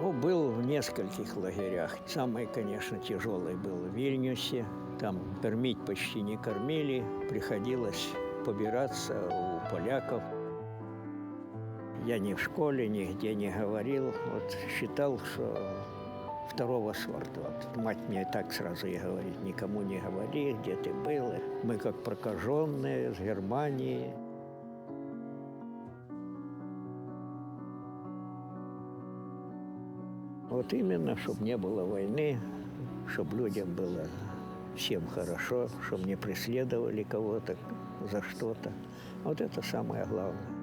Был в нескольких лагерях. Самый, конечно, тяжелый был в Вильнюсе. Там кормить почти не кормили. Приходилось побираться у поляков. Я ни в школе, нигде не говорил. Вот считал, что второго сорта. Вот мать мне так сразу и говорит, никому не говори, где ты был. Мы как прокаженные с Германии. Вот именно, чтобы не было войны, чтобы людям было всем хорошо, чтобы не преследовали кого-то за что-то. Вот это самое главное.